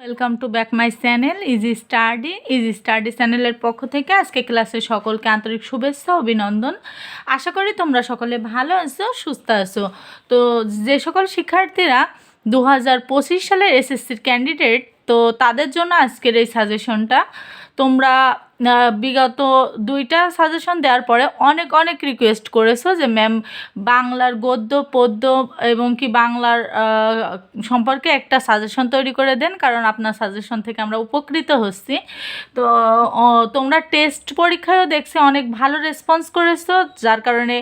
Welcome to back my channel easy study easy study চ্যানেলের পক্ষ থেকে আজকে ক্লাসে সকলকে আন্তরিক শুভেচ্ছা, অভিনন্দন। আশা করি তোমরা সকলে ভালো আছো, সুস্থ আছো। তো যে সকল শিক্ষার্থীরা দু হাজার পঁচিশ সালের এসএসসির ক্যান্ডিডেট তো তাদের জন্য আজকের এই সাজেশনটা তোমরা বিগত দুইটা সাজেশন দেওয়ার পরে অনেক অনেক রিকোয়েস্ট করেছ যে ম্যাম বাংলার গদ্য, পদ্য এবং কি বাংলার সম্পর্কে একটা সাজেশন তৈরি করে দেন, কারণ আপনার সাজেশন থেকে আমরা উপকৃত হচ্ছি। তো তোমরা টেস্ট পরীক্ষায়ও দেখছি অনেক ভালো রেসপন্স করেছ, যার কারণে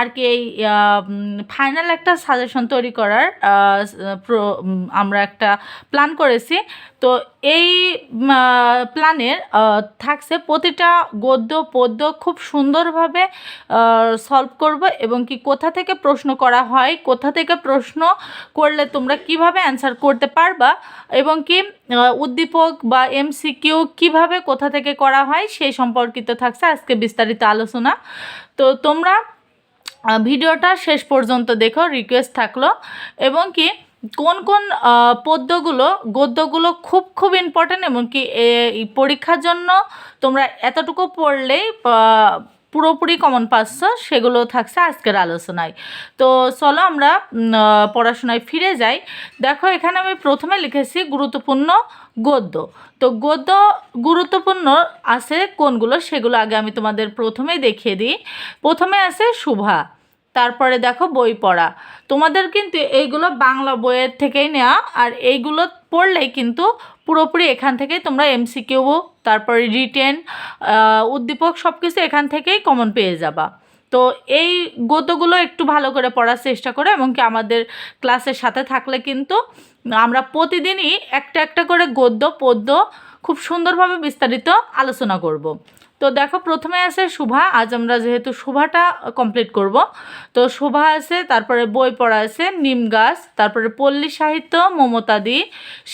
আর কি এই ফাইনাল একটা সাজেশন তৈরি করার আমরা একটা প্ল্যান করেছি। তো এই প্ল্যানের থাকছে প্রতিটা গদ্য, পদ্য খুব সুন্দরভাবে সলভ করব এবং কি কোথা থেকে প্রশ্ন করা হয়, কোথা থেকে প্রশ্ন করলে তোমরা কীভাবে অ্যান্সার করতে পারবা এবং কি উদ্দীপক বা এমসিকিউ কীভাবে কোথা থেকে করা হয় সেই সম্পর্কিত থাকছে আজকে বিস্তারিত আলোচনা। তো তোমরা ভিডিওটা শেষ পর্যন্ত দেখো রিকোয়েস্ট থাকল এবং কি কোন কোন পদ্যগুলো, গদ্যগুলো খুব খুব ইম্পর্ট্যান্ট এবং কি এ- এই পরীক্ষার জন্য তোমরা এতটুকু পড়লেই পুরোপুরি কমন পাচ্ছ সেগুলো থাকছে আজকের আলোচনায়। তো চলো আমরা পড়াশোনায় ফিরে যাই। দেখো এখানে আমি প্রথমে লিখেছি গুরুত্বপূর্ণ গদ্য। তো গদ্য গুরুত্বপূর্ণ আছে কোনগুলো সেগুলো আগে আমি তোমাদের প্রথমেই দেখিয়ে দিই। প্রথমে আছে শুভা। তারপরে দেখো বই পড়া। তোমাদের কিন্তু এইগুলো বাংলা বইয়ের থেকেই নেওয়া, আর এইগুলো পড়লেই কিন্তু পুরোপুরি এখান থেকেই তোমরা এমসিকিউ তারপরে রিটেন উদ্দীপক সব কিছু এখান থেকেই কমন পেয়ে যাবা। তো এই গদ্যগুলো একটু ভালো করে পড়ার চেষ্টা করো, এবং কি আমাদের ক্লাসের সাথে থাকলে কিন্তু আমরা প্রতিদিনই একটা একটা করে গদ্য, পদ্য খুব সুন্দরভাবে বিস্তারিত আলোচনা করব। তো দেখো, প্রথমে আছে শুভা। আজ আমরা যেহেতু শুভাটা কমপ্লিট করব, তো শোভা আছে, তারপরে বই পড়া আছে, নিম গাছ, তারপরে পল্লী সাহিত্য মমতাদি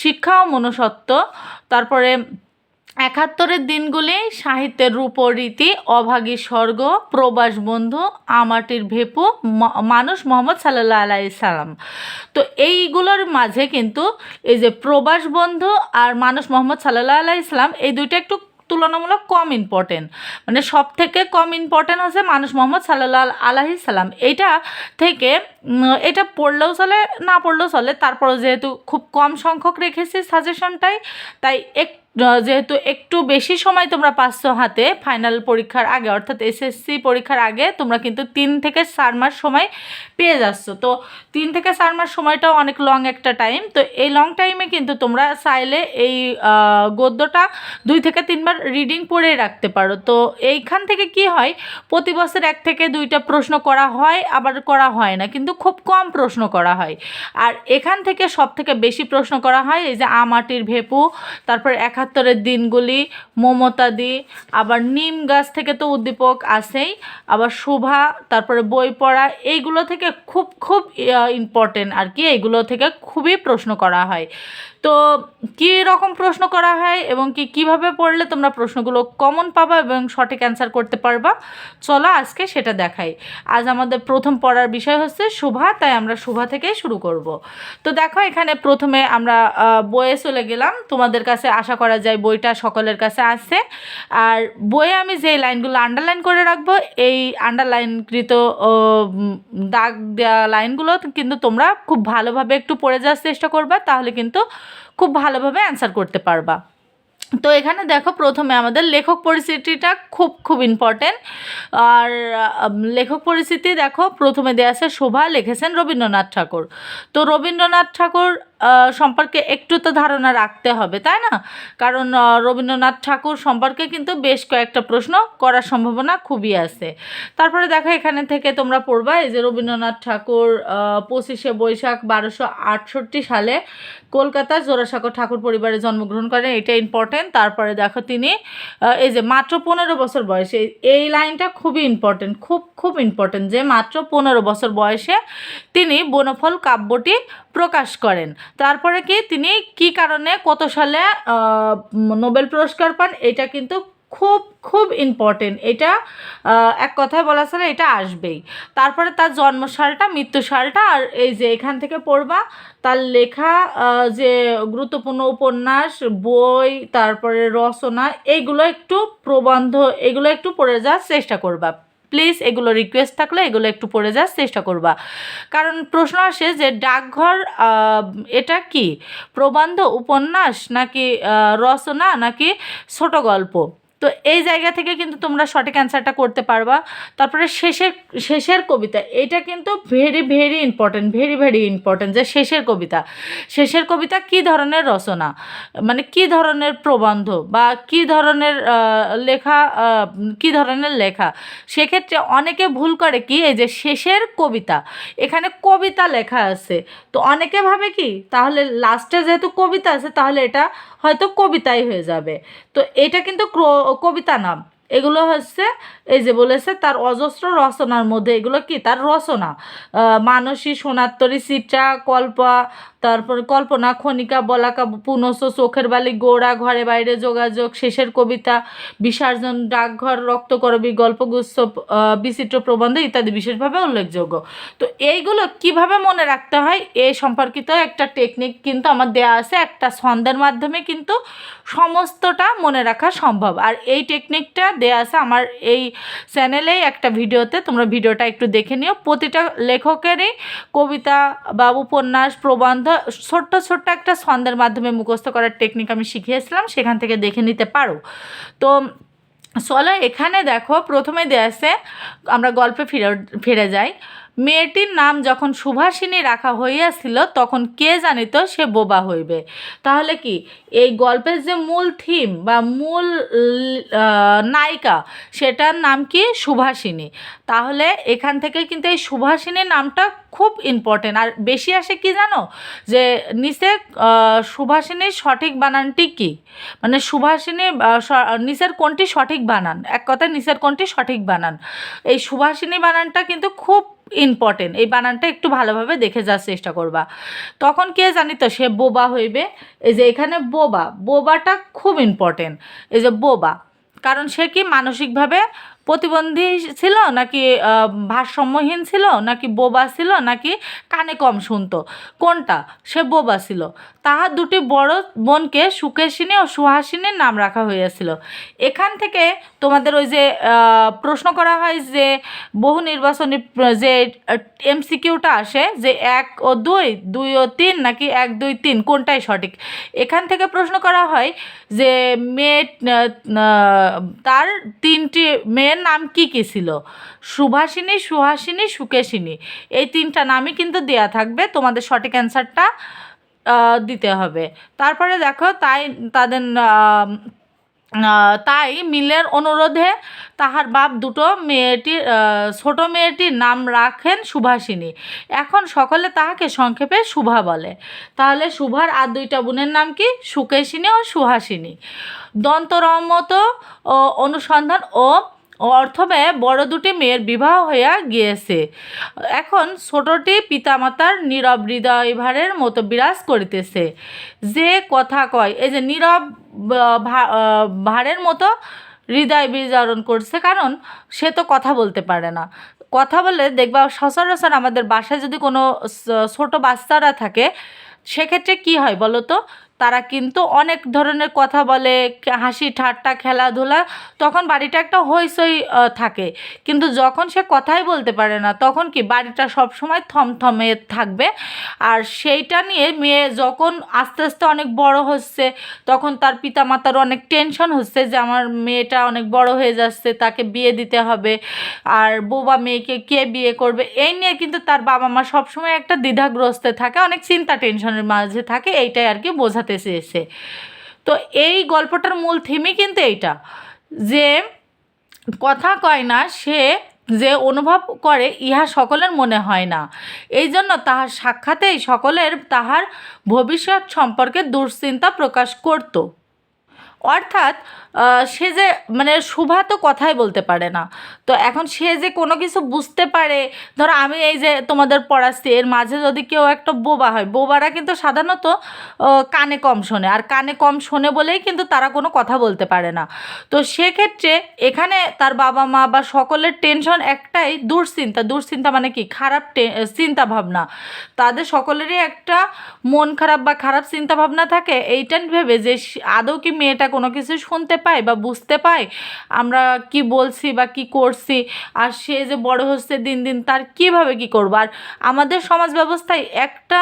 শিক্ষা ও মনুষ্যত্ব, তারপরে একাত্তরের দিনগুলি, সাহিত্যের রূপরীতি, অভাগী স্বর্গ, প্রবাস বন্ধু, আমাটির ভেপু মানুষ মোহাম্মদ সাল্লাহ আলাই সালাম তো এইগুলোর মাঝে কিন্তু এই যে প্রবাস বন্ধু আর মানুষ মোহাম্মদ সাল্লাহ আলাই ইসলাম এই দুইটা একটু তুলনামূলক কম ইম্পর্টেন্ট মানে সব থেকে কম ইম্পর্টেন্ট হচ্ছে মানুষ মোহাম্মদ সাল্লাহ আলাহি সাল্লাম। এইটা থেকে এটা পড়লেও চলে, না পড়লেও চলে। তারপরে যেহেতু খুব কম সংখ্যক রেখেছি সাজেশনটাই তাই এক যেহেতু একটু বেশি সময় তোমরা পাচ্ছ হাতে ফাইনাল পরীক্ষার আগে, অর্থাৎ এসএসসি পরীক্ষার আগে, তোমরা কিন্তু তিন থেকে চার মাস সময় পেয়ে যাচ্ছ। তো তিন থেকে চার মাস সময়টাও অনেক লং একটা টাইম তো এই লং টাইমে কিন্তু তোমরা চাইলে এই গদ্যটা দুই থেকে তিনবার রিডিং পড়ে রাখতে পারো। তো এইখান থেকে কি হয়, প্রতি বছর এক থেকে দুইটা প্রশ্ন করা হয়, আবার করা হয় না, কিন্তু খুব কম প্রশ্ন করা হয়। আর এখান থেকে সব থেকে বেশি প্রশ্ন করা হয়, এই যে আমাটির ভেপু তারপর একাত্তরের দিনগুলি, মমতাদি, আবার নিম গাছ থেকে তো উদ্দীপক আসেই আবার শোভা, তারপরে বই পড়া, এইগুলো থেকে খুব খুব ইম্পর্টেন্ট আর কি, এইগুলো থেকে খুবই প্রশ্ন করা হয়। তো কী রকম প্রশ্ন করা হয় এবং কি কীভাবে পড়লে তোমরা প্রশ্নগুলো কমন পাবা এবং সঠিক অ্যান্সার করতে পারবা? চলো আজকে সেটা দেখাই। আজ আমাদের প্রথম পড়ার বিষয় হচ্ছে শুভা, তাই আমরা শুভা থেকেই শুরু করব। তো দেখো, এখানে প্রথমে আমরা বইয়ে চলে গেলাম। তোমাদের কাছে আশা করা যায় বইটা সকলের কাছে আছে। আর বইয়ে আমি যে লাইনগুলো আন্ডারলাইন করে রাখব, এই আন্ডারলাইনকৃত দাগ দেওয়া লাইনগুলো কিন্তু তোমরা খুব ভালোভাবে একটু পড়ে যাওয়ার চেষ্টা করবা, তাহলে কিন্তু খুব ভালোভাবে অ্যান্সার করতে পারবা। তো এখানে দেখো প্রথমে আমাদের লেখক পরিস্থিতিটা খুব খুব ইম্পর্টেন্ট আর লেখক পরিস্থিতি দেখো প্রথমে দেয়া আছে শোভা, লিখেছেন রবীন্দ্রনাথ ঠাকুর। তো রবীন্দ্রনাথ ঠাকুর সম্পর্কে একটু তো ধারণা রাখতে হবে, তাই না? কারণ রবীন্দ্রনাথ ঠাকুর সম্পর্কে কিন্তু বেশ কয়েকটা প্রশ্ন করার সম্ভাবনা খুবই আছে। তারপরে দেখো এখানে থেকে তোমরা পড়বা, এই যে রবীন্দ্রনাথ ঠাকুর পঁচিশে বৈশাখ বারোশো আটষট্টি সালে কলকাতার জোড়াসাঁকো ঠাকুর পরিবারে জন্মগ্রহণ করেন, এটা ইম্পর্টেন্ট তারপরে দেখো তিনি এই যে মাত্র পনেরো বছর বয়সে, এই লাইনটা খুবই ইম্পর্টেন্ট খুব খুব ইম্পর্টেন্ট যে মাত্র পনেরো বছর বয়সে তিনি বনফল কাব্যটি প্রকাশ করেন। তারপরে কি তিনি কি কারণে কত সালে নোবেল পুরস্কার পান, এটা কিন্তু খুব খুব ইম্পর্টেন্ট এটা এক কথায় বলা চলে এটা আসবেই। তারপরে তার জন্মসালটা মৃত্যু সালটা আর এই যে এখান থেকে পড়বা, তার লেখা যে গুরুত্বপূর্ণ উপন্যাস, বই, তারপরে রচনা এইগুলো একটু প্রবন্ধ, এগুলো একটু পড়ে যাওয়ার চেষ্টা করবা। প্লিজ এগুলো রিকোয়েস্ট থাকলে এগুলো একটু পড়ে যাওয়ার চেষ্টা করবা। কারণ প্রশ্ন আসে যে ডাকঘর এটা কি? প্রবন্ধ, উপন্যাস নাকি রচনা নাকি ছোট গল্প? তো এই জায়গা থেকে কিন্তু তোমরা সঠিক অ্যান্সারটা করতে পারবা। তারপরে শেষের শেষের কবিতা, এটা কিন্তু very very important very very important যে শেষের কবিতা। শেষের কবিতা কি ধরনের রচনা? মানে কি ধরনের প্রবন্ধ বা কি ধরনের লেখা কি ধরনের লেখা? সেক্ষেত্রে অনেকে ভুল করে কি? এই যে শেষের কবিতা, এখানে কবিতা লেখা আছে। তো অনেকে ভাবে কি? তাহলে লাস্টে যেহেতু কবিতা আছে, তাহলে এটা হয়তো কবিতাই হয়ে যাবে। তো এটা কিন্তু কবিতা নাম। এগুলো হচ্ছে, এই যে বলেছে তার অজস্র রচনার মধ্যে এগুলো কি? তার রচনা। মানসী, সোনাত্তরী চিত্রা কল্পা, তারপর কল্পনা, খনিকা, বলাকা, পুনস, চোখের বালি গোড়া ঘরে বাইরে যোগাযোগ, শেষের কবিতা, বিসর্জন, ডাকঘর, রক্তকরবী, গল্পগুচ্ছ বিচিত্র প্রবন্ধ ইত্যাদি বিশেষভাবে উল্লেখযোগ্য। তো এইগুলো কীভাবে মনে রাখতে হয়? এ সম্পর্কিত একটা টেকনিক কিন্তু আমার দেয়া আছে, একটা ছন্দের মাধ্যমে কিন্তু সমস্তটা মনে রাখা সম্ভব। আর এই টেকনিকটা দেয়া আছে আমার এই চ্যানেলেই একটা ভিডিওতে, তোমরা ভিডিওটা একটু দেখে নিও। প্রতিটা লেখকেরই কবিতা বা উপন্যাস, প্রবন্ধ, ছোট্ট ছোট্ট একটা ছন্দের মাধ্যমে মুখস্থ করার টেকনিক আমি শিখিয়েছিলাম, সেখান থেকে দেখে নিতে পারো। তো চলো এখানে দেখো, প্রথমে দেয়া আছে, আমরা গল্পে ফিরে ফিরে যাই। মেয়েটির নাম যখন সুভাষিনী রাখা হইয়াছিল, তখন কে জানিত সে বোবা হইবে। তাহলে কি, এই গল্পের যে মূল থিম বা মূল নায়িকা, সেটার নাম কি সুভাষিনী? তাহলে এখান থেকে কিন্তু এই সুভাষিনী নামটা খুব ইম্পর্টেন্ট আর বেশি আসে কি জানো? যে নিচে সুভাষিনীর সঠিক বানানটি কি? মানে সুভাষিনী নিচের কোনটি সঠিক বানান? এক কথায় নিচের কোনটি সঠিক বানান? এই সুভাষিনী বানানটা কিন্তু খুব ইম্পর্টেন্ট এই বানানটা একটু ভালোভাবে দেখে যাওয়ার চেষ্টা করবা। তখন কে জানি তো, সে বোবা হইবে। এই যে এখানে বোবা, বোবাটা খুব ইম্পর্টেন্ট এই যে বোবা। কারণ সে কি মানসিকভাবে প্রতিবন্ধী ছিল নাকি ভারসাম্যহীন ছিল নাকি বোবা ছিল নাকি কানে কম শুনতো? কোনটা? সে বোবা ছিল। তাহার দুটি বড় বোনকে সুকেশিনী ও সুহাসিনীর নাম রাখা হইয়াছিল। এখান থেকে তোমাদের ওই যে প্রশ্ন করা হয় যে, বহু নির্বাচনী, যে, এমসিকিউটা আসে যে এক ও দুই দুই ও তিন নাকি এক, দুই, তিন, কোনটাই সঠিক? এখান থেকে প্রশ্ন করা হয় যে মেয়ে তার তিনটি মেয়ের নাম কি কি ছিল? সুভাষিনী সুহাসিনী, সুকেশিনী। এই তিনটা নামই কিন্তু দেয়া থাকবে। তোমাদের সঠিক অ্যান্সারটা দিতে হবে। তারপরে দেখো, তাই তাদের তাই মিলের অনুরোধে তাহার বাপ দুটো মেয়েটির ছোট মেয়েটির নাম রাখেন সুভাষিনী এখন সকলে তাহাকে সংক্ষেপে শুভা বলে। তাহলে শুভার আর দুইটা বোনের নাম কি? সুকেশিনী ও সুহাসিনী। দন্তরমত অনুসন্ধান ও অর্থব্যয়ে বড় দুটি মেয়ের বিবাহ হইয়া গিয়েছে। এখন ছোটটি পিতামাতার নীরব হৃদয় ভারের মতো বিরাজ করিতেছে। যে কথা কয়, এই যে নীরব ভারের মতো হৃদয় বিজারণ করছে, কারণ সে তো কথা বলতে পারে না। কথা বলে দেখবা সচরাচর আমাদের বাসায় যদি কোনো ছোট বাচ্চারা থাকে, সেক্ষেত্রে কি হয় বলো তো? তারা কিন্তু অনেক ধরনের কথা বলে হাসি ঠাট্টা, খেলাধুলা, তখন বাড়িটা একটা হইসই থাকে। কিন্তু যখন সে কথাই বলতে পারে না, তখন কি বাড়িটা সবসময় থমথমে থাকবে? আর সেইটা নিয়ে মেয়ে যখন আস্তে আস্তে অনেক বড় হচ্ছে, তখন তার পিতামাতার অনেক টেনশন হচ্ছে যে আমার মেয়েটা অনেক বড় হয়ে যাচ্ছে, তাকে বিয়ে দিতে হবে, আর বোবা মেয়েকে কে বিয়ে করবে? এই নিয়ে কিন্তু তার বাবা মা সবসময় একটা দ্বিধাগ্রস্তে থাকে, অনেক চিন্তা টেনশনের মাঝে থাকে, এইটাই আর কি বোঝাতে চেয়েছে তো এই গল্পটার মূল থিমই কিন্তু এইটা, যে কথা কয় না সে যে অনুভব করে, ইহা সকলের মনে হয় না। এই জন্য তাহার সাক্ষাতেই সকলের তাহার ভবিষ্যৎ সম্পর্কে দুশ্চিন্তা প্রকাশ করত। অর্থাৎ সে যে মানে শুভা তো কথাই বলতে পারে না। তো এখন সে যে কোনো কিছু বুঝতে পারে, ধরো আমি এই যে তোমাদের পড়াচ্ছি, এর মাঝে যদি কেউ একটা বোবা হয়, বোবারা কিন্তু সাধারণত কানে কম শোনে। আর কানে কম শোনে বলেই কিন্তু তারা কোনো কথা বলতে পারে না। তো সেক্ষেত্রে এখানে তার বাবা মা বা সকলের টেনশন একটাই দুশ্চিন্তা। দুশ্চিন্তা মানে কি? খারাপ চিন্তা ভাবনা। তাদের সকলেরই একটা মন খারাপ বা খারাপ চিন্তা ভাবনা থাকে। এইটা ভেবে যে, আদৌ কি মেয়েটা কোনো কিছু শুনতে পায় বা বুঝতে পায়, আমরা কি বলছি বা কি করছি, আর সে যে বড় হচ্ছে দিন দিন তার কীভাবে কি করব? আর আমাদের সমাজ ব্যবস্থায় একটা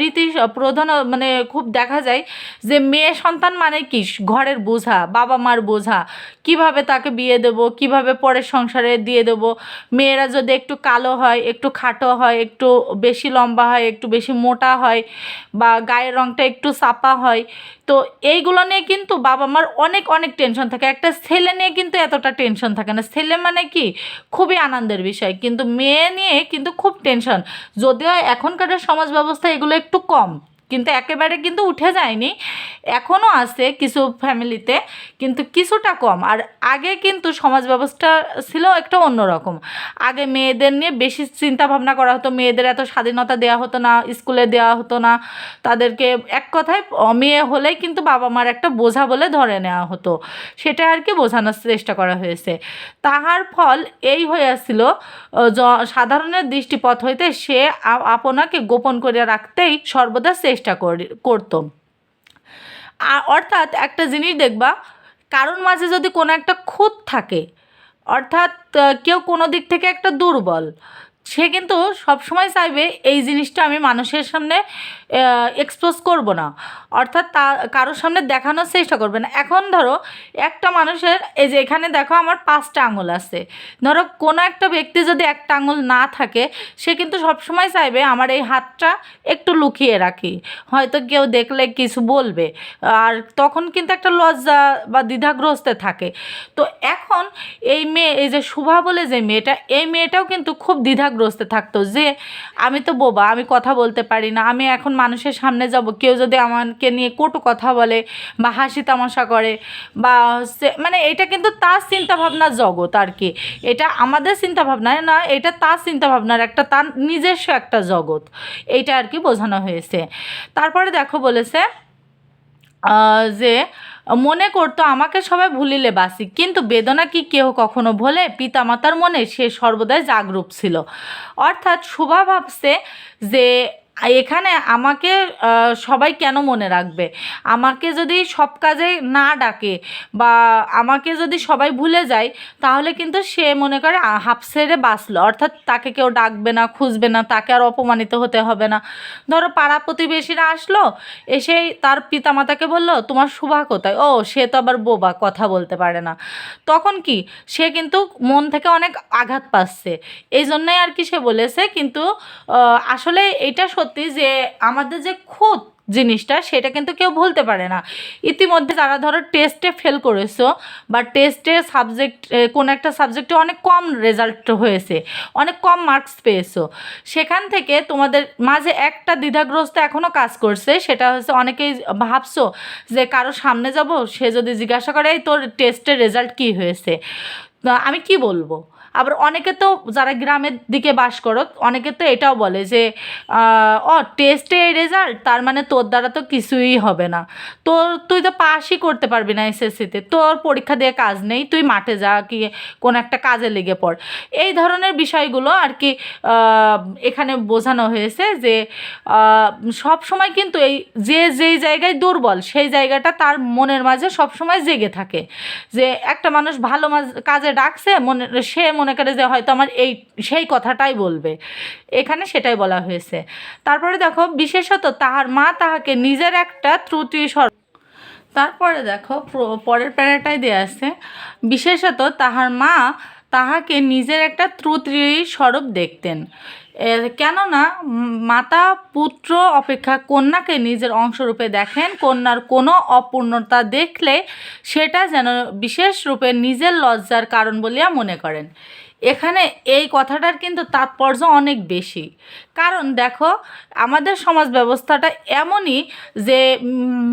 রীতি প্রধান মানে খুব দেখা যায় যে মেয়ে সন্তান মানে কি? ঘরের বোঝা, বাবা মার বোঝা। কীভাবে তাকে বিয়ে দেব, কীভাবে পরের সংসারে দিয়ে দেব? মেয়েরা যদি একটু কালো হয়, একটু খাটো হয়, একটু বেশি লম্বা হয়, একটু বেশি মোটা হয় বা গায়ের রঙটা একটু চাপা হয়, তো এইগুলো নিয়ে কিন্তু বাবা মার অনেক অনেক টেনশন থাকে। একটা ছেলে নিয়ে কিন্তু এতটা টেনশন থাকে না। ছেলে মানে কি? খুবই আনন্দের বিষয়। কিন্তু মেয়ে নিয়ে কিন্তু খুব টেনশন যদিও এখনকার সমাজ ব্যবস্থা এগুলো একটু কম। কিন্তু একেবারে কিন্তু উঠে যায়নি। এখনও আছে কিছু ফ্যামিলিতে কিন্তু কিছুটা কম। আর আগে কিন্তু সমাজ ব্যবস্থা ছিল একটা অন্যরকম। আগে মেয়েদের নিয়ে বেশি চিন্তা ভাবনা করা হতো মেয়েদের এত স্বাধীনতা দেওয়া হতো না স্কুলে দেওয়া হতো না। তাদেরকে এক কথায় মেয়ে হলেই কিন্তু বাবা মার একটা বোঝা বলে ধরে নেওয়া হতো। সেটা আর কি বোঝানোর চেষ্টা করা হয়েছে। তাহার ফল এই হইয়াছিল আহ, সাধারণের দৃষ্টিপথ হইতে সে আপনাকে গোপন করিয়া রাখতেই সর্বদা চেষ্টা করি করতো অর্থাৎ একটা জিনিস দেখবা কারণ মাঝে যদি কোনো একটা খুঁত থাকে, অর্থাৎ কেউ কোনো দিক থেকে একটা দুর্বল সে কিন্তু সবসময় চাইবে এই জিনিসটা আমি মানুষের সামনে এক্সপোজ করব না। অর্থাৎ তা, কারোর সামনে দেখানোর চেষ্টা করবে না। এখন ধরো, একটা মানুষের, এই যে এখানে দেখো আমার পাঁচটা আঙুল আছে। ধরো, কোনো একটা ব্যক্তি যদি একটা আঙুল না থাকে, সে কিন্তু সবসময় চাইবে আমার এই হাতটা একটু লুকিয়ে রাখি। হয়তো কেউ দেখলে কিছু বলবে। আর তখন কিন্তু একটা লজ্জা বা দ্বিধাগ্রস্তে থাকে। তো এখন এই মেয়ে, এই যে শুভা বলে যে মেয়েটা, এই মেয়েটাও কিন্তু খুব দ্বিধাগ্রস্তে থাকতো যে আমি তো বোবা, আমি কথা বলতে পারি না, আমি এখন মানুষের সামনে যাব। কেউ যদি আমাকে নিয়ে কটু কথা বলে বা হাসি তামাশা করে বা হচ্ছে মানে এটা কিন্তু তার চিন্তাভাবনার জগৎ আর কি। এটা আমাদের চিন্তাভাবনায় না এটা তার চিন্তাভাবনার একটা, তার নিজস্ব একটা জগৎ। এইটা আর কি বোঝানো হয়েছে। তারপরে দেখো বলেছে যে মনে করতো আমাকে সবাই ভুলিলে বাসি, কিন্তু বেদনা কি কেউ কখনো ভোলে? পিতামাতার মনে সে সর্বদাই জাগরূপ ছিল। অর্থাৎ শোভা ভাবছে যে এখানে আমাকে সবাই কেন মনে রাখবে? আমাকে যদি সব কাজে না ডাকে বা আমাকে যদি সবাই ভুলে যায়, তাহলে কিন্তু সে মনে করে হাফ ছেড়ে বাঁচলো। অর্থাৎ তাকে কেউ ডাকবে না, খুঁজবে না, তাকে আর অপমানিত হতে হবে না। ধরো পাড়া প্রতিবেশীরা আসলো এসেই তার পিতামাতাকে বলল, তোমার শুভা কোথায়? ও, সে তো আবার বোবা, কথা বলতে পারে না। তখন কি? সে কিন্তু মন থেকে অনেক আঘাত পাচ্ছে। এই জন্যই আর কি সে বলেছে, কিন্তু আসলে এটা সত্যি যে আমাদের যে খুঁত জিনিসটা, সেটা কিন্তু কেউ ভুলতে পারে না। ইতিমধ্যে যারা ধরো টেস্টে ফেল করেছ বা টেস্টে সাবজেক্ট কোনো একটা সাবজেক্টে অনেক কম রেজাল্ট হয়েছে, অনেক কম মার্কস পেয়েছ, সেখান থেকে তোমাদের মাঝে একটা দ্বিধাগ্রস্ত এখনও কাজ করছে, সেটা হচ্ছে অনেকেই ভাবছ যে কারও সামনে যাব, সে যদি জিজ্ঞাসা করে, "এই তোর টেস্টের রেজাল্ট কী হয়েছে? আমি কি বলব? আবার অনেকে তো যারা গ্রামের দিকে বাস করো, অনেকে তো এটাও বলে যে ও টেস্টে রেজাল্ট তার মানে তোর দ্বারা তো কিছুই হবে না। তোর, তুই তো পাসই করতে পারবি না এসএসসিতে তোর পরীক্ষা দিয়ে কাজ নেই, তুই মাঠে যা, কি কোনো একটা কাজে লেগে পড়। এই ধরনের বিষয়গুলো আর কি এখানে বোঝানো হয়েছে যে সব সময় কিন্তু এই যে, যেই জায়গায় দুর্বল, সেই জায়গাটা তার মনের মাঝে সব সময় জেগে থাকে। যে একটা মানুষ ভালো কাজে ডাকছে মনে সে মনে করে যে হয়তো আমার এই, সেই কথাটাই বলবে। এখানে সেটাই বলা হয়েছে। তারপরে দেখো, বিশেষত তাহার মা তাহাকে নিজের একটা ত্রুটি সর তারপরে দেখো পরের প্যারাটাই দেওয়া আছে। বিশেষত তাহার মা তাহাকে নিজের একটা ত্রুটি স্বরূপ দেখতেন। কেননা মাতা পুত্র অপেক্ষা কন্যাকে নিজের অংশরূপে দেখেন, কন্যার কোনো অপূর্ণতা দেখলে সেটা যেন বিশেষ রূপে নিজের লজ্জার কারণ বলিয়া মনে করেন। এখানে এই কথাটার কিন্তু তাৎপর্য অনেক বেশি। কারণ দেখো, আমাদের সমাজ ব্যবস্থাটা এমনই যে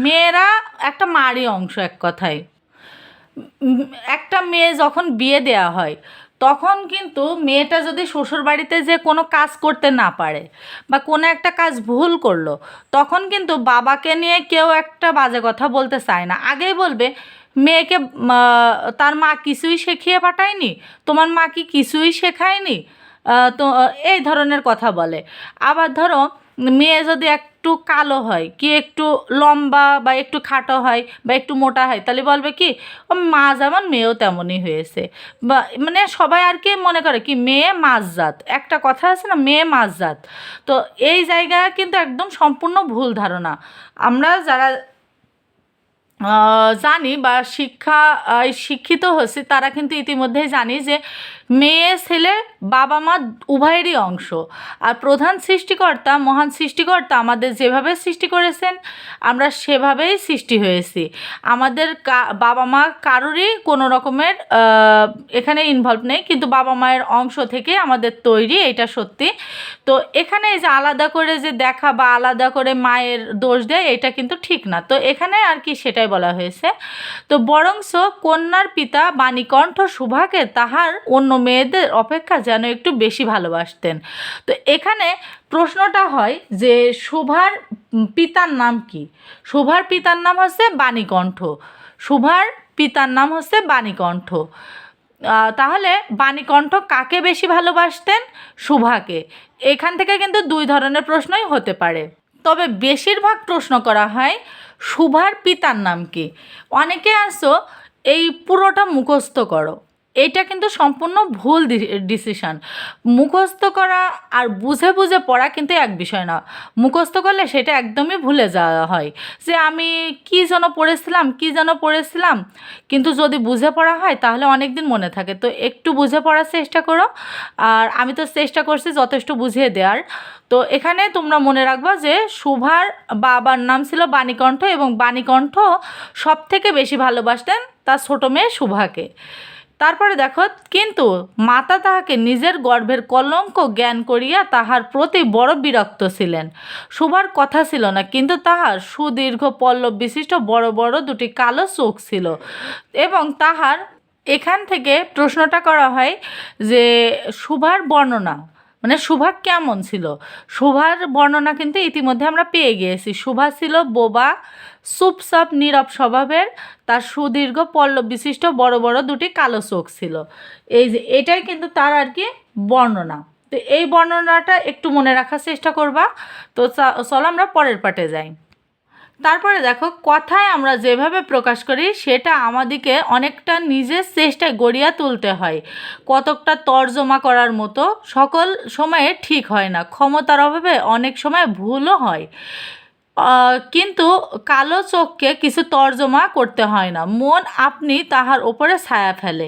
মেয়েরা একটা মারি অংশ এক কথায়। একটা মেয়ে যখন বিয়ে দেওয়া হয় তখন কিন্তু মেয়েটা যদি শ্বশুর বাড়িতে যে কোনো কাজ করতে না পারে বা কোনো একটা কাজ ভুল করল, তখন কিন্তু বাবাকে নিয়ে কেউ একটা বাজে কথা বলতে চায় না। আগেই বলবে, মেয়েকে তার মা কিছুই শিখিয়ে পাঠায়নি, তোমার মা কি কিছুই শেখায়নি? তো, এই ধরনের কথা বলে। আবার ধরো, মেয়ে যদি একটু কালো হয়, কি একটু লম্বা বা একটু খাটো হয় বা একটু মোটা হয়, তাহলে বলবে কি মা যেমন মেয়েও তেমনই হয়েছে। বা মানে সবাই আর কি মনে করে কি, মেয়ে মাঝজাত একটা কথা আছে না, মেয়ে মাঝজাত তো এই জায়গা কিন্তু একদম সম্পূর্ণ ভুল ধারণা। আমরা যারা জানি বা শিক্ষা শিক্ষিত হচ্ছে তারা কিন্তু ইতিমধ্যেই জানি যে মেয়ে, ছেলে, বাবা মা উভয়েরই অংশ। আর প্রধান সৃষ্টিকর্তা, মহান সৃষ্টিকর্তা আমাদের যেভাবে সৃষ্টি করেছেন, আমরা সেভাবেই সৃষ্টি হয়েছি। আমাদের বাবা মা কারোরই কোনো রকমের এখানে ইনভলভ নেই, কিন্তু বাবা মায়ের অংশ থেকে আমাদের তৈরি এটা সত্যি। তো এখানে যে আলাদা করে যে দেখা বা আলাদা করে মায়ের দোষ দেয়, এটা কিন্তু ঠিক না। তো এখানে আর কি সেটাই বলা হয়েছে। তো বরংস কন্যার পিতা বাণীকণ্ঠ সুভাকে তাহার অন্য মেয়েদের অপেক্ষা যেন একটু বেশি ভালোবাসতেন। তো এখানে প্রশ্নটা হয় যে, শোভার পিতার নাম কি? শোভার পিতার নাম হচ্ছে বাণীকণ্ঠ। শোভার পিতার নাম হচ্ছে বাণীকণ্ঠ। তাহলে বাণীকণ্ঠ কাকে বেশি ভালোবাসতেন? শুভাকে। এখান থেকে কিন্তু দুই ধরনের প্রশ্নই হতে পারে। তবে বেশিরভাগ প্রশ্ন করা হয়, শুভার পিতার নাম কি? অনেকে আসো এই পুরোটা মুখস্থ করো। এটা কিন্তু সম্পূর্ণ ভুল ডিসিশন মুখস্থ করা আর বুঝে বুঝে পড়া কিন্তু এক বিষয় না। মুখস্থ করলে সেটা একদমই ভুলে যাওয়া হয়। যে আমি কী যেন পড়েছিলাম, কী যেন পড়েছিলাম, কিন্তু যদি বুঝে পড়া হয় তাহলে অনেক দিন মনে থাকে। তো একটু বুঝে পড়ার চেষ্টা করো। আর আমি তো চেষ্টা করছি যথেষ্ট বুঝিয়ে দেওয়ার তো এখানে তোমরা মনে রাখবা যে সুভার বাবার নাম ছিল বাণীকণ্ঠ এবং বাণীকণ্ঠ সব থেকে বেশি ভালোবাসতেন তার ছোটো মেয়ে সুভাকে তারপরে দেখো, কিন্তু মাতা তাহাকে নিজের গর্ভের কলঙ্ক জ্ঞান করিয়া তাহার প্রতি বড় বিরক্ত ছিলেন। শুভার কথা ছিল না, কিন্তু তাহার সুদীর্ঘ পল্লব বিশিষ্ট বড় বড় দুটি কালো চোখ ছিল এবং তাহার এখান থেকে প্রশ্নটা করা হয় যে শুভার বর্ণনা মানে সুভা কেমন ছিল? সুভার বর্ণনা কিন্তু ইতিমধ্যে আমরা পেয়ে গিয়েছি। সুভা ছিল বোবা সুপসাপ নীরব স্বভাবের। তার সুদীর্ঘ পল্লব বিশিষ্ট বড় বড় দুটি কালো চোখ ছিল। এই যে, এটাই কিন্তু তার আর কি বর্ণনা। তো এই বর্ণনাটা একটু মনে রাখার চেষ্টা করবা। তো চলো আমরা পরের পাটে যাই। তারপরে দেখো, কথায় আমরা যেভাবে প্রকাশ করি, সেটা আমাদেরকে অনেকটা নিজের চেষ্টায় গড়িয়া তুলতে হয়। কতকটা তর্জমা করার মতো, সকল সময়ে ঠিক হয় না। ক্ষমতার অভাবে অনেক সময় ভুলও হয়। কিন্তু কালো চোখকে কিছু তর্জমা করতে হয় না। মন আপনি তাহার ওপরে ছায়া ফেলে।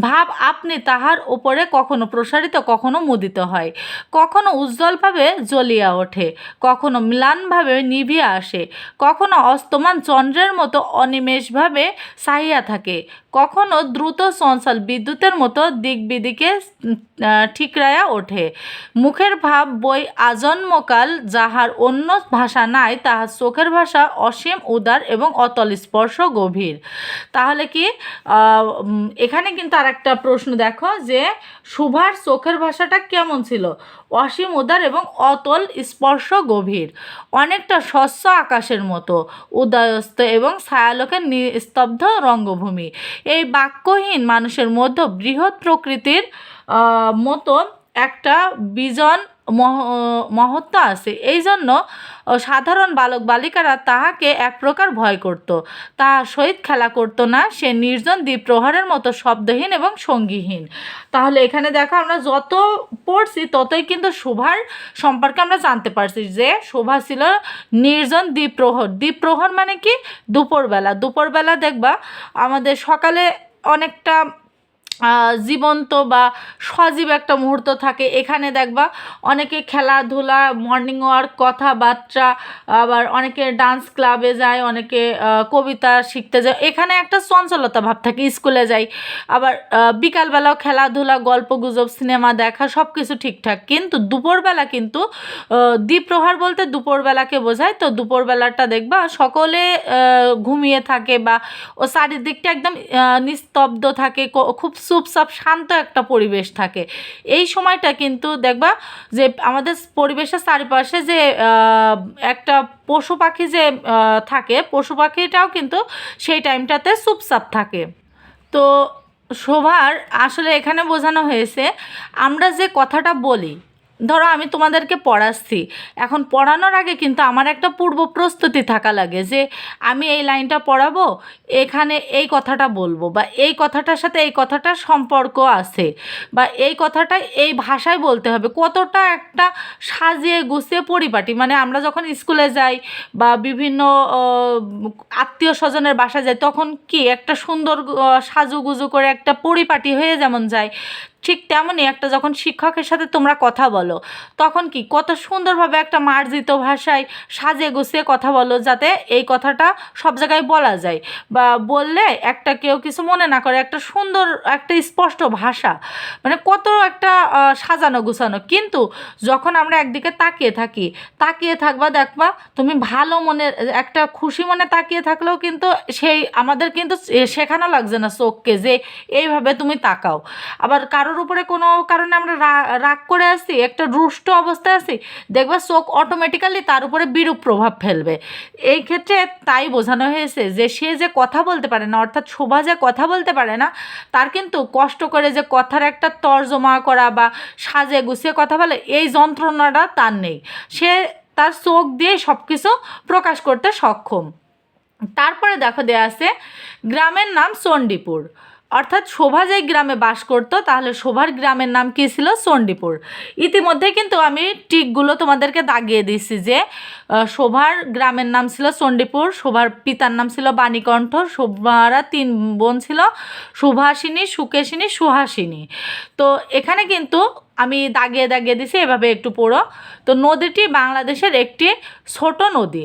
ভাব আপনি তাহার ওপরে কখনো প্রসারিত, কখনো মুদিত হয়। কখনো উজ্জ্বলভাবে জ্বলিয়া ওঠে। কখনো ম্লানভাবে নিভিয়া আসে। কখনো অস্তমান চন্দ্রের মতো অনিমেষভাবে চাহিয়া থাকে। কখনো দ্রুত চঞ্চল বিদ্যুতের মতো দিক বিদিকে ঠিকরায়া ওঠে। মুখের ভাব বই আজন্মকাল যাহার অন্য ভাষা নাই, তাহার চোখের ভাষা অসীম উদার এবং অতল স্পর্শ গভীর। তাহলে কি এখানে কিন্তু আর একটা প্রশ্ন দেখো যে, সুভার চোখের ভাষাটা কেমন ছিল? অসীম উদার এবং অতল স্পর্শ গভীর। অনেকটা স্বচ্ছ আকাশের মতো উদয়স্ত এবং ছায়ালোকের নিস্তব্ধ রঙ্গভূমি। এই বাক্যহীন মানুষের মধ্যে বৃহৎ প্রকৃতির মতো একটা বিজন মহ মহত্ব আছে। এই জন্য সাধারণ বালক বালিকারা তাহাকে এক প্রকার ভয় করত। তাহার সহিত খেলা করত না, সে নির্জন দ্বীপ প্রহারের মতো শব্দহীন এবং সঙ্গীহীন। তাহলে এখানে দেখো আমরা যত পড়ছি, ততই কিন্তু শোভার সম্পর্কে আমরা জানতে পারছি যে, শোভা ছিল নির্জন দ্বীপ প্রহর দ্বীপ প্রহর মানে কি? দুপুরবেলা। দুপুরবেলা দেখবা, আমাদের সকালে অনেকটা জীবন্ত বা সজীব একটা মুহূর্ত থাকে। এখানে দেখবা অনেকে খেলাধুলা মর্নিং ওয়ার্ক কথাবার্তা, আবার অনেকে ডান্স ক্লাবে যায়, অনেকে কবিতা শিখতে যায়। এখানে একটা চঞ্চলতা ভাব থাকে স্কুলে যাই। আবার বিকালবেলাও খেলাধুলা গল্প গুজব সিনেমা দেখা সব কিছু ঠিকঠাক। কিন্তু দুপুরবেলা কিন্তু দ্বীপ্রহার বলতে দুপুরবেলাকে বোঝায়। তো দুপুরবেলাটা দেখবা সকলে ঘুমিয়ে থাকে বা ও চারিদিকটা একদম নিস্তব্ধ থাকে খুব চুপচাপ শান্ত একটা পরিবেশ থাকে। এই সময়টা কিন্তু দেখবা যে আমাদের পরিবেশের চারিপাশে যে একটা পশু পাখি যে থাকে, পশু পাখিটাও কিন্তু সেই টাইমটাতে চুপচাপ থাকে। তো শোভার আসলে এখানে বোঝানো হয়েছে, আমরা যে কথাটা বলি ধরো আমি তোমাদেরকে পড়াচ্ছি। এখন পড়ানোর আগে কিন্তু আমার একটা পূর্ব প্রস্তুতি থাকা লাগে যে আমি এই লাইনটা পড়াবো, এখানে এই কথাটা বলব বা এই কথাটার সাথে এই কথাটার সম্পর্ক আছে বা এই কথাটা এই ভাষায় বলতে হবে। কতটা একটা সাজিয়ে গুছিয়ে পরিপাটি মানে আমরা যখন স্কুলে যাই বা বিভিন্ন আত্মীয় স্বজনের বাসায় যাই, তখন কি একটা সুন্দর সাজুগুজু করে একটা পরিপাটি হয়ে যেমন যায় ঠিক তেমনই একটা যখন শিক্ষকের সাথে তোমরা কথা বলো, তখন কি কত সুন্দরভাবে একটা মার্জিত ভাষায় সাজিয়ে গুছিয়ে কথা বলো যাতে এই কথাটা সব জায়গায় বলা যায়। বা বললে একটা কেউ কিছু মনে না করে, একটা সুন্দর, একটা স্পষ্ট ভাষা। মানে কত একটা সাজানো গুছানো। কিন্তু যখন আমরা একদিকে তাকিয়ে থাকি, তাকিয়ে থাকবা দেখবা তুমি ভালো মনে, একটা খুশি মনে তাকিয়ে থাকলেও কিন্তু সেই আমাদের কিন্তু শেখানো লাগছে না চোখকে যে এইভাবে তুমি তাকাও। আবার কারোর উপরে কোনো কারণে আমরা রাগ করে আসি একটা রুষ্ট অবস্থায় আসি দেখবা চোখ অটোমেটিক্যালি তার উপরে বিরূপ প্রভাব ফেলবে। এই ক্ষেত্রে তাই বোঝানো হয়েছে যে সে যে কথা বলতে পারে না, অর্থাৎ শোভা যে কথা বলতে পারে না, তার কিন্তু কষ্ট করে যে কথার একটা তর্জমা করা বা সাজে গুছিয়ে কথা বলে, এই যন্ত্রণাটা তার নেই। সে তার চোখ দিয়ে সব কিছু প্রকাশ করতে সক্ষম। তারপরে দেখো দেয়া আছে, গ্রামের নাম চণ্ডীপুর। অর্থাৎ শোভা যে গ্রামে বাস করতো, তাহলে শোভার গ্রামের নাম কী ছিল? চণ্ডীপুর। ইতিমধ্যে কিন্তু আমি টিকগুলো তোমাদেরকে দাগিয়ে দিচ্ছি যে শোভার গ্রামের নাম ছিল চণ্ডীপুর, শোভার পিতার নাম ছিল বাণীকণ্ঠ, শোভারা তিন বোন ছিল সুভাষিনী, সুকেশিনী, সুহাসিনী। তো এখানে কিন্তু আমি দাগিয়ে দাগিয়ে দিছি এভাবে একটু পড়ো। তো নদীটি বাংলাদেশের একটি ছোট নদী।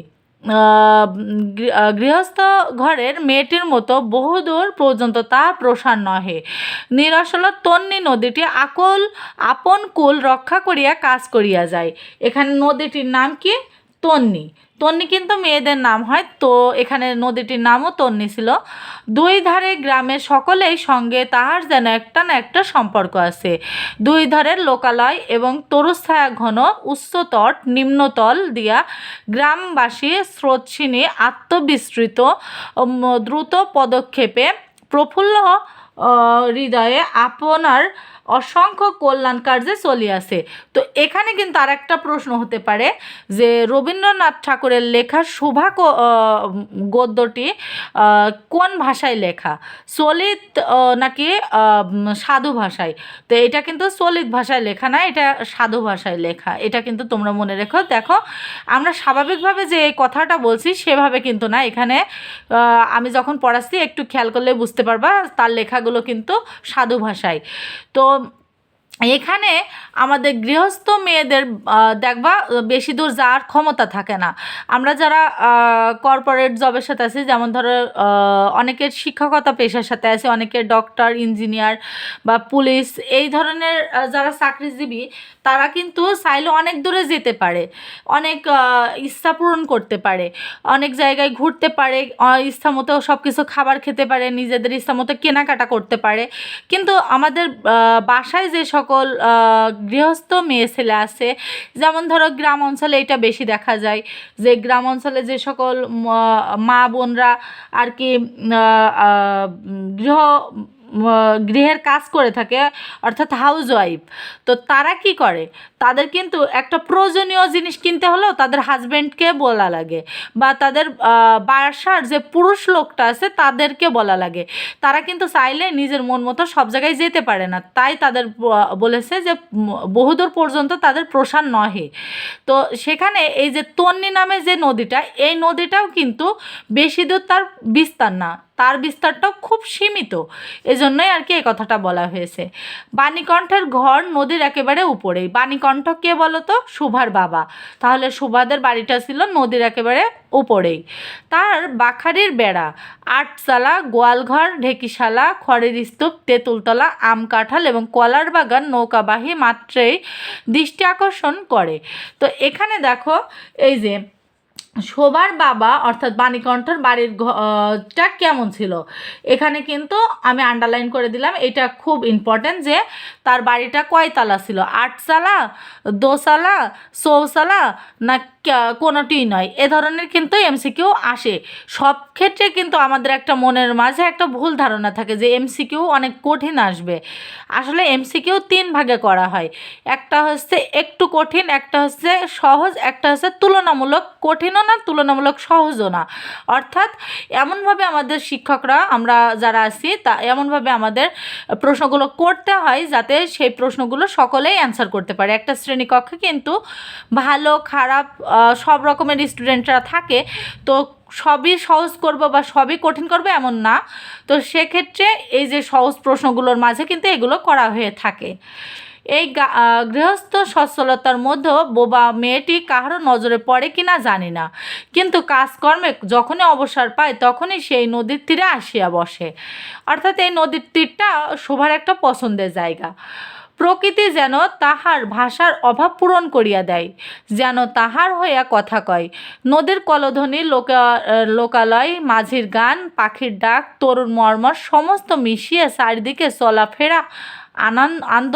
গৃহস্থ ঘরের মেয়েটির মতো বহুদূর পর্যন্ত তা প্রসার নহে। নিরসল তন্নি নদীটি আকল, আপন কুল রক্ষা করিয়া কাজ করিয়া যায়। এখানে নদীটির নাম কি? তন্নি। তন্নি কিন্তু মেয়েদের নাম হয় তো, এখানে নদীটির নামও তন্নি ছিল। দুই ধারে গ্রামের সকলেই সঙ্গে তাহার যেন একটা না একটা সম্পর্ক আছে। দুই ধারের লোকালয় এবং তরুছায়া ঘন উচ্চতট নিম্নতল দিয়া গ্রামবাসী স্রোতসিনী আত্মবিস্তৃত দ্রুত পদক্ষেপে প্রফুল্ল হৃদয়ে আপনার অসংখ্য কল্যাণ কার্যে চলিয়াছে তো এখানে কিন্তু আর একটা প্রশ্ন হতে পারে যে রবীন্দ্রনাথ ঠাকুরের লেখা শোভা গদ্যটি কোন ভাষায় লেখা? চলিত নাকি সাধু ভাষায়? তো এটা কিন্তু চলিত ভাষায় লেখা না, এটা সাধু ভাষায় লেখা। এটা কিন্তু তোমরা মনে রেখো। দেখো, আমরা স্বাভাবিকভাবে যে এই কথাটা বলছি সেভাবে কিন্তু না। এখানে আমি যখন পড়াচ্ছি, একটু খেয়াল করলে বুঝতে পারবা, তার লেখাগুলো কিন্তু সাধু ভাষায়। তো এখানে আমাদের গৃহস্থ মেয়েদের দেখবা, বেশি দূর যাওয়ার ক্ষমতা থাকে না। আমরা যারা কর্পোরেট জবের সাথে আছি, যেমন ধরো অনেকের শিক্ষকতা পেশার সাথে আছে, অনেকের ডক্টর ইঞ্জিনিয়ার বা পুলিশ এই ধরনের যারা চাকরিজীবী তারা কিন্তু চাইলে অনেক দূরে যেতে পারে, অনেক ইচ্ছা পূরণ করতে পারে, অনেক জায়গায় ঘুরতে পারে ইচ্ছা মতো সব কিছু খাবার খেতে পারে, নিজেদের ইচ্ছা মতো কেনাকাটা করতে পারে। কিন্তু আমাদের বাসায় যে সকল গৃহস্থ মেয়ে ছেলে আছে, যেমন ধরো গ্রাম অঞ্চলে এটা বেশি দেখা যায়, যে গ্রাম অঞ্চলে যে সকল, মা বোনরা আর কি গৃহ গৃহের কাজ করে থাকে, অর্থাৎ হাউস ওয়াইফ তো তারা কি করে? তাদের কিন্তু একটা প্রয়োজনীয় জিনিস কিনতে হলেও তাদের হাজব্যান্ডকে বলা লাগে বা তাদের বাসার যে পুরুষ লোকটা আছে তাদেরকে বলা লাগে। তারা কিন্তু চাইলে নিজের মন মতো সব জায়গায় যেতে পারে না। তাই তাদের বলেছে যে বহুদূর পর্যন্ত তাদের প্রসার নহে। তো সেখানে এই যে তন্নি নামে যে নদীটা, এই নদীটাও কিন্তু বেশি দূর তার বিস্তার না। তার বিস্তারটাও খুব সীমিত। এজন্যই আর কি এই কথাটা বলা হয়েছে। বাণীকণ্ঠের ঘর নদীর একেবারে উপরেই। বাণীকণ্ঠ কে বলো তো সুভার বাবা। তাহলে সুভাদের বাড়িটা ছিল নদীর একেবারে উপরেই। তার বাখারির বেড়া, আটচালা, গোয়ালঘর, ঢেকিশালা, খড়ের স্তূপ, তেঁতুলতলা, আম কাঁঠাল এবং কলার বাগান নৌকাবাহী মাত্রেই দৃষ্টি আকর্ষণ করে। তো এখানে দেখো, এই যে শোবার বাবা অর্থাৎ বাণীকণ্ঠর বাড়ির ঘ- আহ, টা কেমন ছিল? এখানে কিন্তু আমি আন্ডারলাইন করে দিলাম এটা খুব ইম্পর্ট্যান্ট যে তার বাড়িটা কয়তালা ছিল? আটচালা দোসালা চৌসালা না কোনোটিই নয়। এ ধরনের কিন্তু এমসিকিউ আসে। সব ক্ষেত্রে কিন্তু আমাদের একটা মনের মাঝে একটা ভুল ধারণা থাকে যে এমসিকিউ অনেক কঠিন আসবে। আসলে এমসিকিউ তিন ভাগে করা হয়। একটা হচ্ছে একটু কঠিন একটা হচ্ছে সহজ একটা হচ্ছে তুলনামূলক কঠিনও না তুলনামূলক সহজও না। অর্থাৎ এমনভাবে আমাদের শিক্ষকরা, আমরা যারা আছি, তা এমনভাবে আমাদের প্রশ্নগুলো করতে হয় যাতে সেই প্রশ্নগুলো সকলেই অ্যান্সার করতে পারে। একটা শ্রেণীকক্ষে কিন্তু ভালো, খারাপ সব রকমের স্টুডেন্টরা থাকে, তো সবই সহজ করব বা সবই কঠিন করব এমন না। তো সেক্ষেত্রে এই যে সহজ প্রশ্নগুলোর মাঝে কিন্তু এগুলো করা হয়ে থাকে। এই গৃহস্থ সচ্ছলতার মধ্যেও বোবা মেয়েটি কাহারও নজরে পড়ে কিনা জানি না। কিন্তু কাজকর্মে যখনই অবসর পায়, তখনই সেই নদীর তীরে আসিয়া বসে। অর্থাৎ এই নদীর তীরটা শোভার একটা পছন্দের জায়গা। প্রকৃতি যেন তাহার ভাষার অভাব পূরণ করিয়া দেয়, যেন তাহার হইয়া কথা কয়। নদীর কলধ্বনি, লোকা লোকালয়, মাঝির গান, পাখির ডাক, তরুণ মর্মর সমস্ত মিশিয়ে চারিদিকে চলাফেরা আনন্দ